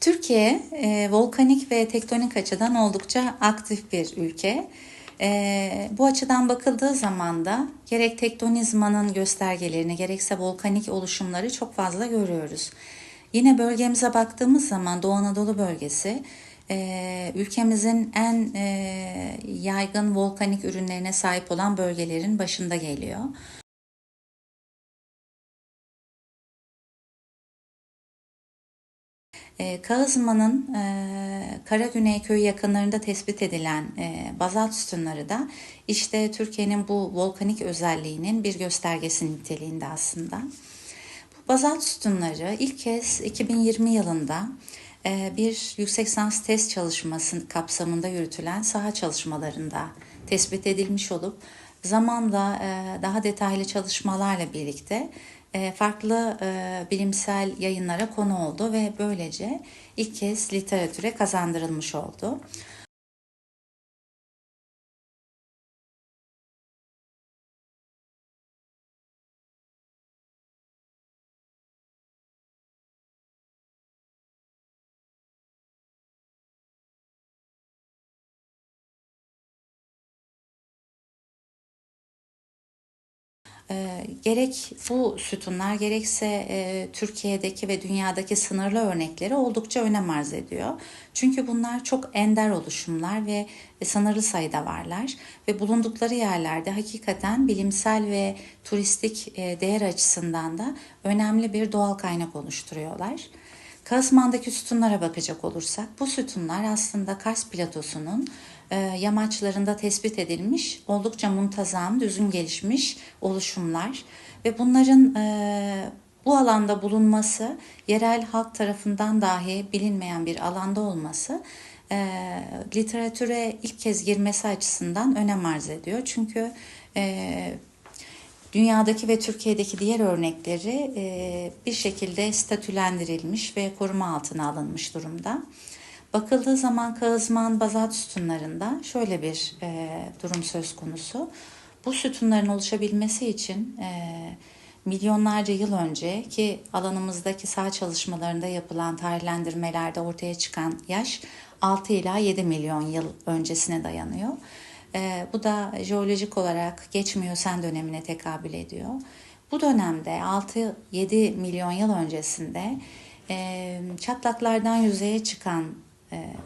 Türkiye e, volkanik ve tektonik açıdan oldukça aktif bir ülke. E, bu açıdan bakıldığı zaman da gerek tektonizmanın göstergelerini gerekse volkanik oluşumları çok fazla görüyoruz. Yine bölgemize baktığımız zaman Doğu Anadolu bölgesi e, ülkemizin en e, yaygın volkanik ürünlerine sahip olan bölgelerin başında geliyor. E, Kağızman'ın e, Karagüney köyü yakınlarında tespit edilen e, bazalt sütunları da işte Türkiye'nin bu volkanik özelliğinin bir göstergesi niteliğinde aslında. Bu bazalt sütunları ilk kez 2020 yılında e, bir yüksek lisans test çalışması kapsamında yürütülen saha çalışmalarında tespit edilmiş olup zamanla e, daha detaylı çalışmalarla birlikte farklı e, bilimsel yayınlara konu oldu ve böylece ilk kez literatüre kazandırılmış oldu. E, gerek bu sütunlar gerekse e, Türkiye'deki ve dünyadaki sınırlı örnekleri oldukça önem arz ediyor. Çünkü bunlar çok ender oluşumlar ve sınırlı sayıda varlar ve bulundukları yerlerde hakikaten bilimsel ve turistik e, değer açısından da önemli bir doğal kaynak oluşturuyorlar. Kazman'daki sütunlara bakacak olursak bu sütunlar aslında Kars platosunun e, yamaçlarında tespit edilmiş oldukça muntazam, düzgün gelişmiş oluşumlar ve bunların e, bu alanda bulunması yerel halk tarafından dahi bilinmeyen bir alanda olması e, literatüre ilk kez girmesi açısından önem arz ediyor. Çünkü e, dünyadaki ve Türkiye'deki diğer örnekleri e, bir şekilde statülendirilmiş ve koruma altına alınmış durumda. Bakıldığı zaman Kağızman bazalt sütunlarında şöyle bir e, durum söz konusu. Bu sütunların oluşabilmesi için e, milyonlarca yıl önce ki alanımızdaki sağ çalışmalarında yapılan tarihlendirmelerde ortaya çıkan yaş 6 ila 7 milyon yıl öncesine dayanıyor. E, bu da jeolojik olarak geç Miyosen dönemine tekabül ediyor. Bu dönemde 6-7 milyon yıl öncesinde e, çatlaklardan yüzeye çıkan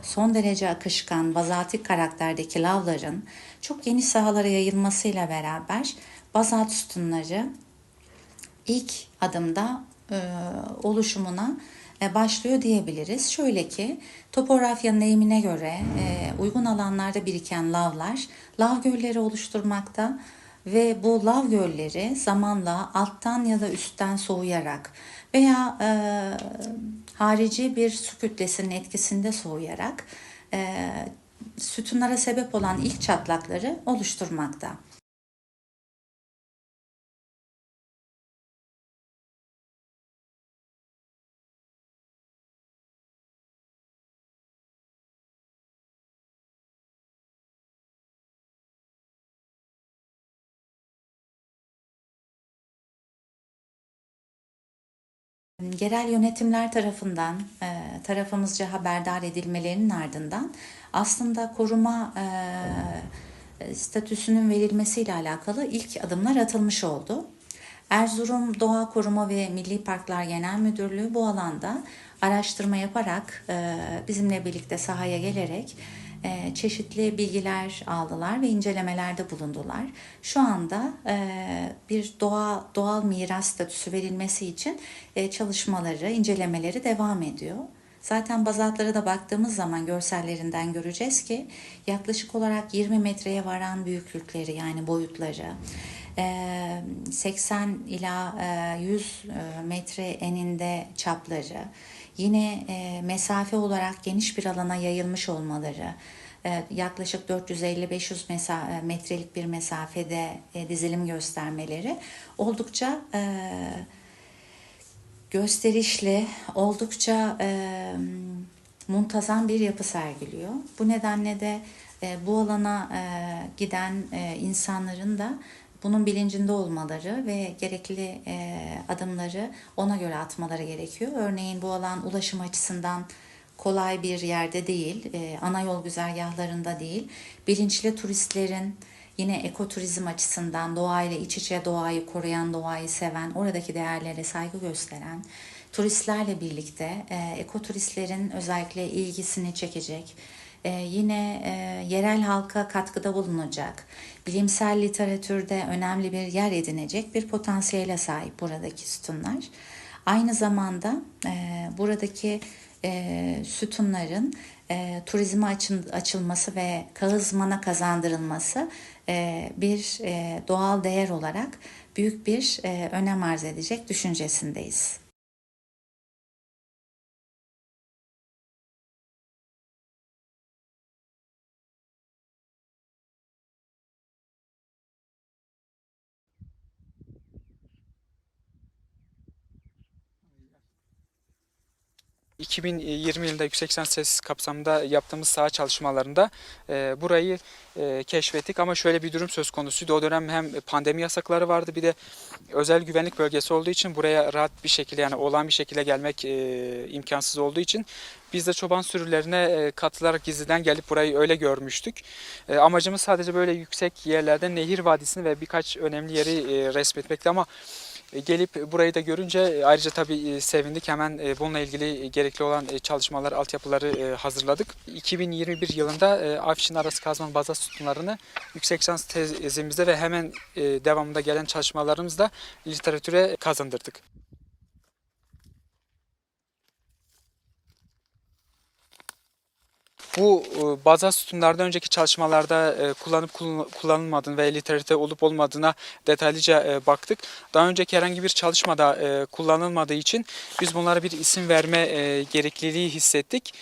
son derece akışkan bazaltik karakterdeki lavların çok geniş sahalara yayılmasıyla beraber bazalt sütunları ilk adımda e, oluşumuna e, başlıyor diyebiliriz. Şöyle ki topografyanın eğimine göre uygun alanlarda biriken lavlar lav gölleri oluşturmakta ve bu lav gölleri zamanla alttan ya da üstten soğuyarak veya e, harici bir su kütlesinin etkisinde soğuyarak e, sütunlara sebep olan ilk çatlakları oluşturmakta. Yerel yönetimler tarafından e, tarafımızca haberdar edilmelerinin ardından aslında koruma e, statüsünün verilmesiyle alakalı ilk adımlar atılmış oldu. Erzurum Doğa Koruma ve Milli Parklar Genel Müdürlüğü bu alanda araştırma yaparak e, bizimle birlikte sahaya gelerek e, çeşitli bilgiler aldılar ve incelemelerde bulundular. Şu anda e, bir doğa doğal miras statüsü verilmesi için e, çalışmaları, incelemeleri devam ediyor. Zaten bazaltlara da baktığımız zaman görsellerinden göreceğiz ki yaklaşık olarak 20 metreye varan büyüklükleri yani boyutları, 80 ila 100 metre eninde çapları, yine mesafe olarak geniş bir alana yayılmış olmaları, yaklaşık 450-500 metrelik bir mesafede dizilim göstermeleri oldukça gösterişli, oldukça muntazam bir yapı sergiliyor. Bu nedenle de bu alana giden insanların da bunun bilincinde olmaları ve gerekli e, adımları ona göre atmaları gerekiyor. Örneğin bu alan ulaşım açısından kolay bir yerde değil, e, ana yol güzergahlarında değil. Bilinçli turistlerin yine ekoturizm açısından doğayla iç içe doğayı koruyan, doğayı seven, oradaki değerlere saygı gösteren turistlerle birlikte e, ekoturistlerin özellikle ilgisini çekecek, e, yine e, yerel halka katkıda bulunacak, bilimsel literatürde önemli bir yer edinecek bir potansiyele sahip buradaki sütunlar. Aynı zamanda e, buradaki e, sütunların turizme açın, açılması ve kağızmana kazandırılması bir doğal değer olarak büyük bir önem arz edecek düşüncesindeyiz. 2020 yılında yüksek lisans tezi kapsamında yaptığımız saha çalışmalarında e, burayı e, keşfettik ama şöyle bir durum söz konusuydu. O dönem hem pandemi yasakları vardı bir de özel güvenlik bölgesi olduğu için buraya rahat bir şekilde yani olan bir şekilde gelmek e, imkansız olduğu için biz de çoban sürülerine e, katılarak gizliden gelip burayı öyle görmüştük. E, amacımız sadece böyle yüksek yerlerde Nehir Vadisi'ni ve birkaç önemli yeri e, resmetmekti ama Gelip burayı da görünce e, ayrıca tabii e, sevindik. Hemen e, bununla ilgili gerekli olan e, çalışmalar, altyapıları hazırladık. 2021 yılında Afşin Arası Kazman Baza sütunlarını yüksek lisans tezimizde ve hemen devamında gelen çalışmalarımızda literatüre kazandırdık. Bu e, baza sütunlardan önceki çalışmalarda e, kullanıp kullan- kullanılmadığını ve literatürde olup olmadığına detaylıca e, baktık. Daha önceki herhangi bir çalışmada kullanılmadığı için biz bunlara bir isim verme gerekliliği hissettik.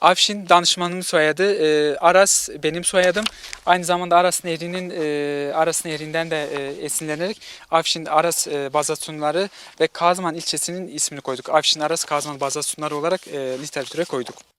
Afşin danışmanımın soyadı, Aras benim soyadım. Aynı zamanda Aras Nehri'nin Aras Nehri'nden de esinlenerek Afşin Aras Baza Sütunları ve Kazman ilçesinin ismini koyduk. Afşin Aras Kazman Baza Sütunları olarak literatüre koyduk.